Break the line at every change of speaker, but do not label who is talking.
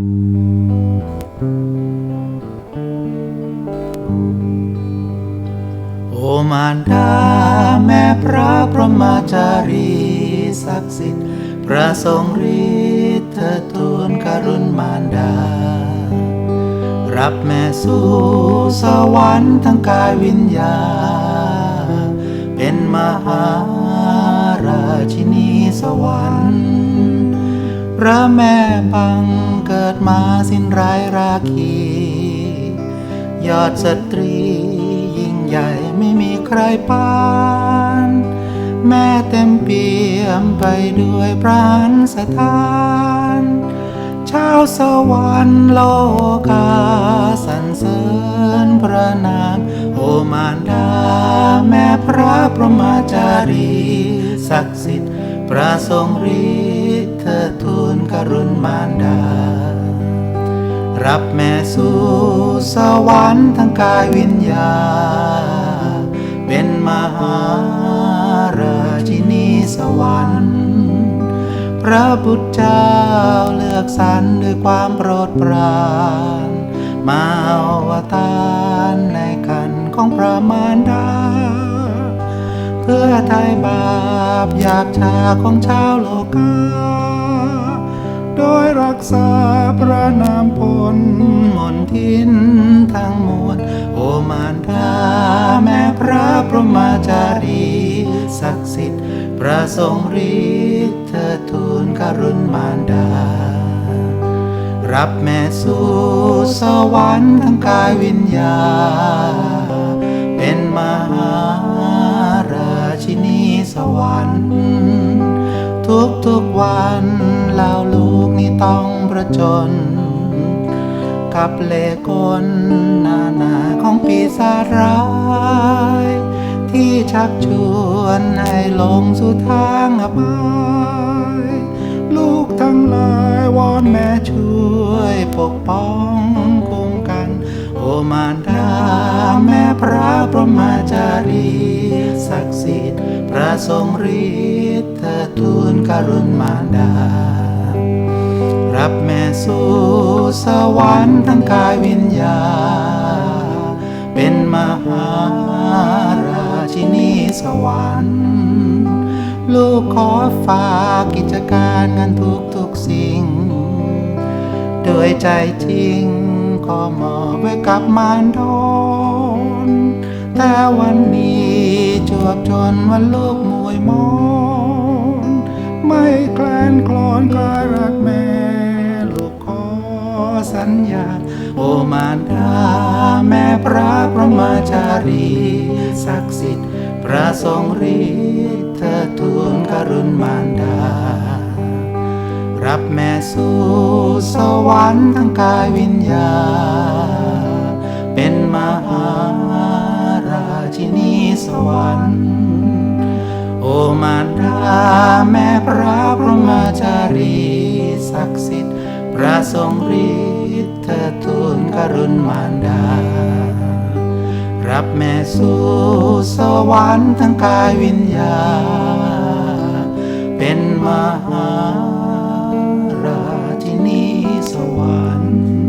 โอมารดาแม่พระพรหมาจารีศักดิ์สิทธิ์พระทรงฤทธิ์เธอทูลกรุณมารดา รับแม่สู่สวรรค์ทั้งกายวิญญา เป็นมหาราชินีสวรรค์พระแม่ปัง ดมาสิ้นร้ายราคี ยอดสตรียิ่งใหญ่ไม่มีใครปาน แม่เต็มเปี่ยมไปด้วยพระนสถานชาวสวรรค์โลกาสรรเสริญพระนามโอมารดา แม่พระพรหมจารี ศักดิ์สิทธิ์พระทรงฤทธิ์เธอทูลกรุณมารดา รับแม่สู่สวรรค์ทั้งกายวิญญาณเป็นมหาราชินีสวรรค์ พระบุตรเจ้าเลือกสรรด้วยความโปรดปรานมาอวตารในคันของพระมารดา เพื่อไถ่บาปหยาบชาของชาวโลกา โดยรักษาพระนามพลมนทินทั้งมวลโอมารดาแม่พระพรหมจารี ศักดิ์สิทธิ์พระทรงฤทธิ์เธอทูลกรุณมารดา รับแม่สู่สวรรค์ทั้งกายวิญญาเป็นมหาราชินีสวรรค์ ทุกทุกวันเหล่า ต้องประจน กับเลกลนานาของปีศาจร้าย ที่ชักชวนให้ลงสู่ทางอบายลูกทั้งหลายวอนแม่ช่วยปกป้องคุ้มกัน โอมารดาแม่พระพรหมาจารีศักดิ์สิทธิ์พระทรงฤทธิ์เธอทูลกรุณมารดา รับแม่สู่สวรรค์ทั้งกายวิญญาณเป็นมหาราชินีสวรรค์ ลูกขอฝากกิจการงานทุกทุกๆสิ่ง โดยใจจริงขอมอบไว้กับมารดอนแต่วันนี้จวบจนวันลูกมวยมอนไม่แคลนคลอนกลาย ญา โอมารดาแม่พระพรหมจารี ศักดิ์สิทธิ์พระทรงฤทธิ์เธอทูลกรุณมารดา รับแม่สู่สวรรค์ทั้งกายวิญญา เป็นมหาราชินีสวรรค์ โอมารดาแม่พระพรหมจารีศักดิ์สิทธิ์พระทรงฤทธิ์ เธอทูลกรุณมารดา รับแม่สู่สวรรค์ทั้งกายวิญญา เป็นมหาราชินีสวรรค์